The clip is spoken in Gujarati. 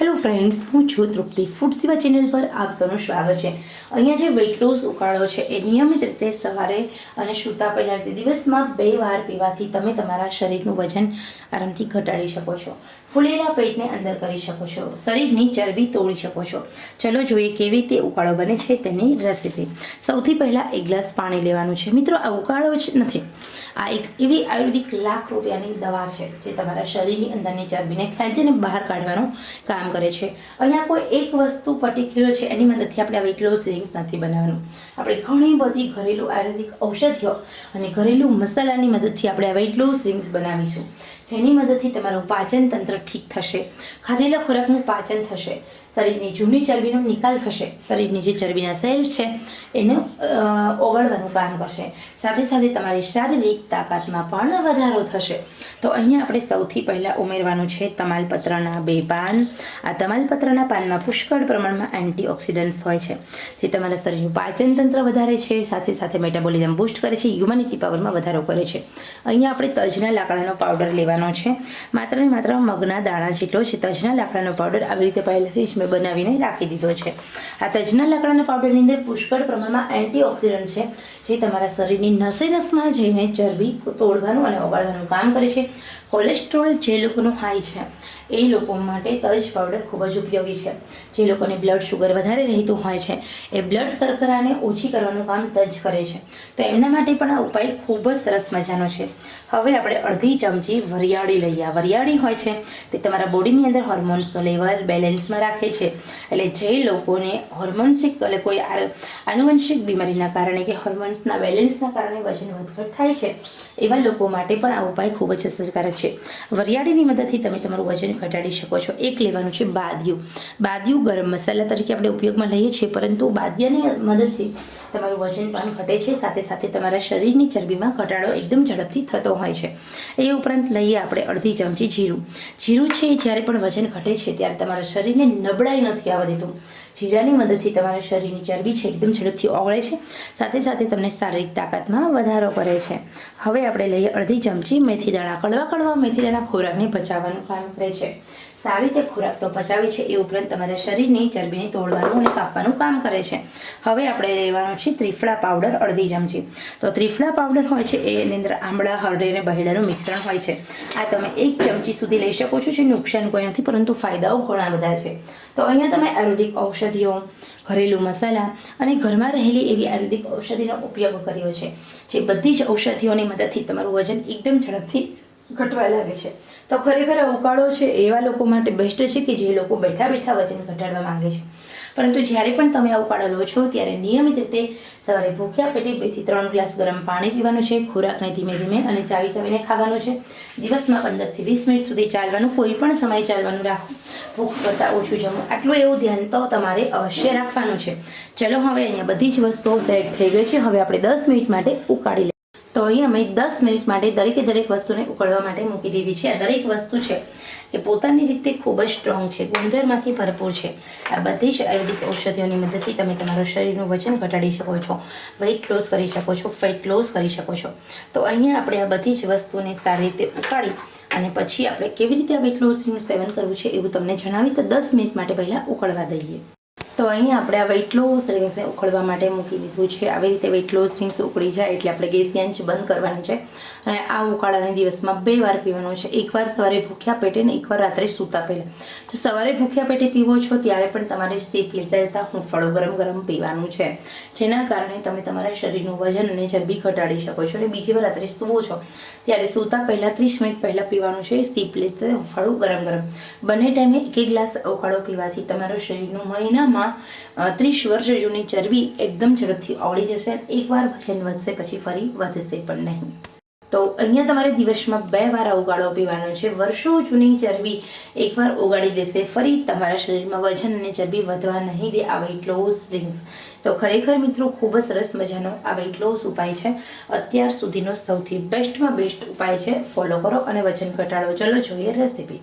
હેલો ફ્રેન્ડ્સ હું છું તૃપ્તિ. ફૂડ સેવા ચેનલ પર આપ સૌનું સ્વાગત છે. અહીંયા જે વેઇટ લોસ ઉકાળો છે, એ નિયમિત રીતે સવારે અને સૂતા પહેલાં દિવસમાં બે વાર પીવાથી તમે તમારા શરીરનું વજન આરામથી ઘટાડી શકો છો. ફૂલેલા પેટને અંદર કરી શકો છો. શરીરની ચરબી તોડી શકો છો. ચલો જોઈએ કેવી રીતે ઉકાળો બને છે તેની રેસીપી સૌથી પહેલાં એક ગ્લાસ પાણી લેવાનું છે. મિત્રો, આ ઉકાળો જ નથી. આ એક એવી આયુર્વેદિક લાખ રૂપિયાની દવા છે જે તમારા શરીરની અંદરની ચરબીને ખેંચીને બહાર કાઢવાનું કામ કરે છે. અહીંયા કોઈ એક વસ્તુ પર્ટિક્યુલર છે, એની મદદથી આપણે વેઇટ લોસ ડ્રિંક્સ નથી બનાવવાનું. આપણે ઘણી બધી ઘરેલું આયુર્વેદિક ઔષધિઓ અને ઘરેલું મસાલાની મદદથી આપણે આ વેઇટ લોસ ડ્રિંક્સ બનાવીશું. જેની મદદથી તમારું પાચન તંત્ર ઠીક થશે. ખાધેલા ખોરાકનું પાચન થશે. શરીરની જૂની ચરબીનો નિકાલ થશે. શરીરની જે ચરબીના સેલ્સ છે, એને ઓગળવાનું કામ કરશે. સાથે સાથે તમારી શારીરિક તાકાતમાં પણ વધારો થશે. તો અહીંયા આપણે સૌથી પહેલાં ઉમેરવાનું છે તમાલપત્રના બે પાન. આ તમાલપત્રના પાનમાં પુષ્કળ પ્રમાણમાં એન્ટીઓક્સિડન્ટ્સ હોય છે, જે તમારા શરીરનું પાચન તંત્ર વધારે છે. સાથે સાથે મેટાબોલિઝમ બૂસ્ટ કરે છે. હ્યુમનિટી પાવરમાં વધારો કરે છે. અહીંયા આપણે તજના લાકડાનો પાવડર લેવાનો છે. માત્ર ને માત્ર મગના દાણા જેટલો છે તજના લાકડાનો પાવડર આવી રીતે પહેલેથી જ મેં બનાવીને રાખી દીધો છે. આ તજના લાકડાના પાવડરની અંદર પુષ્કળ પ્રમાણમાં એન્ટીઓક્સિડન્ટ છે, જે તમારા શરીરની નસે નસમાં જઈને ચરબી તોડવાનું અને ઓગાળવાનું કામ કરે છે. કોલેસ્ટ્રોલ જે લોકોનું હાઈ છે, એ લોકો માટે તજ પાવડર ખૂબ જ ઉપયોગી છે. જે લોકોને બ્લડ શુગર વધારે રહેતું હોય છે, એ બ્લડ શર્કરાને ઓછી કરવાનું કામ તજ કરે છે. તો એમના માટે પણ આ ઉપાય ખૂબ જ સરસ મજાનો છે. હવે આપણે અડધી ચમચી વરિયાળી લઈએ. વરિયાળી હોય છે, તે તમારા બોડીની અંદર હોર્મોન્સનો લેવલ બેલેન્સમાં રાખે છે. એટલે જે લોકોને હોર્મોન્સિક એટલે કોઈ આનુવંશિક બીમારીના કારણે કે હોર્મોન્સના બેલેન્સના કારણે વજન વધઘટ થાય છે, એવા લોકો માટે પણ આ ઉપાય ખૂબ જ અસરકારક છે. વરિયાળીની મદદથી તમે તમારું વજન ઘટાડી શકો છો. એક લેવાનું છે બાદિયું. બાદિયું ગરમ મસાલા તરીકે આપણે ઉપયોગમાં લઈએ છીએ, પરંતુ બાદિયાની મદદથી તમારું વજન પણ ઘટે છે. સાથે સાથે તમારા શરીરની ચરબીમાં ઘટાડો એકદમ ઝડપથી થતો હોય છે. એ ઉપરાંત લઈએ આપણે અડધી ચમચી જીરું. જીરું છે જ્યારે પણ વજન ઘટે છે, ત્યારે તમારા શરીરને નબળાઈ નથી આવવા દેતું. જીરાની મદદથી તમારા શરીરની ચરબી છે, એકદમ ઝડપથી ઓગળે છે. સાથે સાથે તમને શારીરિક તાકાતમાં વધારો કરે છે. હવે આપણે લઈએ અડધી ચમચી મેથી દાણા. કડવા કડવા મેથી દાણા ખોરાકને પચાવવાનું કામ કરે છે. સારી રીતે ખોરાક તો પચાવે છે, એ ઉપરાંત તમારા શરીરની ચરબીને તોડવાનું અને કાપવાનું કામ કરે છે. હવે આપણે લેવાનું છે ત્રિફળા પાવડર અડધી ચમચી. તો ત્રિફળા પાવડર હોય છે એની અંદર આંબળા હરડી અને બહેડાનું મિશ્રણ હોય છે. આ તમે એક ચમચી સુધી લઈ શકો છો, જે નુકસાન કોઈ નથી, પરંતુ ફાયદાઓ ઘણા બધા છે. તો અહીંયા તમે આયુર્વેદિક ઔષધિઓ, ઘરેલું મસાલા અને ઘરમાં રહેલી એવી આયુર્વેદિક ઔષધિનો ઉપયોગ કર્યો છે. જે બધી જ ઔષધિઓની મદદથી તમારું વજન એકદમ ઝડપથી ઘટવા લાગે છે. તો ખરેખર આ ઉકાળો છે એવા લોકો માટે બેસ્ટ છે કે જે લોકો બેઠા બેઠા વજન ઘટાડવા માંગે છે. પરંતુ જ્યારે પણ તમે આ ઉકાળો લો છો, ત્યારે નિયમિત રીતે સવારે ભૂખ્યા પેટે બેથી ત્રણ ગ્લાસ ગરમ પાણી પીવાનું છે, ખોરાકને ધીમે ધીમે અને ચાવી ચાવીને ખાવાનું છે. દિવસમાં પંદરથી વીસ મિનિટ સુધી ચાલવાનું, કોઈ પણ સમય ચાલવાનું રાખો. ભૂખ કરતાં ઓછું જમવું આટલું એવું ધ્યાન તો તમારે અવશ્ય રાખવાનું છે. ચલો, હવે અહીંયા બધી જ વસ્તુઓ સેટ થઈ ગઈ છે. હવે આપણે દસ મિનિટ માટે ઉકાળી તો અહીંયા મેં દસ મિનિટ માટે દરેકે દરેક વસ્તુને ઉકળવા માટે મૂકી દીધી છે. આ દરેક વસ્તુ છે એ પોતાની રીતે ખૂબ જ સ્ટ્રોંગ છે ગુણધર્મમાંથી ભરપૂર છે. આ બધી જ આયુર્વેદિક ઔષધિઓની મદદથી તમે તમારા શરીરનું વજન ઘટાડી શકો છો વેઇટ લોસ કરી શકો છો ફેટ લોસ કરી શકો છો. તો અહીંયા આપણે આ બધી જ વસ્તુને સારી રીતે ઉકાળી અને પછી આપણે કેવી રીતે આ વેઇટ લોસનું સેવન કરવું છે એવું તમને જણાવીશ. તો દસ મિનિટ માટે પહેલાં ઉકળવા દઈએ. તો અહીં આપણે આ વેઇટ લોસ રિંગ્સને ઉકળવા માટે મૂકી દીધું છે. આવી રીતે વેઇટ લોસ રિંગ્સ ઉકળી જાય એટલે આપણે ગેસની આંચ બંધ કરવાની છે. અને આ ઉકાળાને દિવસમાં બે વાર પીવાનો છે. એકવાર સવારે ભૂખ્યા પેટે ને એકવાર રાત્રે સૂતા પહેલાં. તો સવારે ભૂખ્યા પેટે પીવો છો ત્યારે પણ તમારે સ્ટીપ લેતા લેતા હુંફળો ગરમ ગરમ પીવાનું છે. જેના કારણે તમે તમારા શરીરનું વજન અને ચરબી ઘટાડી શકો છો અને બીજી વાર રાત્રે સૂવો છો. ત્યારે સૂતા પહેલાં ત્રીસ મિનિટ પહેલાં પીવાનું છે. સ્ટીપ લેતા હુંફાળું ગરમ ગરમ. બંને ટાઈમે એક એક ગ્લાસ ઉકાળો પીવાથી તમારા શરીરનું મહિનામાં ત્રીસ વર્ષ જૂની ચરબી એકદમ ઝડપથી ઓળી જશે. એકવાર વજન વધશે પછી ફરી વધશે પણ નહીં. તો અહીંયા તમારે દિવસમાં બે વાર ઉગાડો પીવાનો છે. વર્ષો જૂની ચરબી એકવાર ઉગાડી દેશે, ફરી તમારા શરીરમાં વજન અને ચરબી વધવા નહીં દે આ વેઇટ લોસ ડ્રિંક્સ તો ખરેખર મિત્રો, ખૂબ જ સરસ મજાનો આ વેઇટ લોસ ઉપાય છે. અત્યાર સુધીનો સૌથી બેસ્ટમાં બેસ્ટ ઉપાય છે. ફોલો કરો અને વજન ઘટાડો. ચલો જોઈએ રેસીપી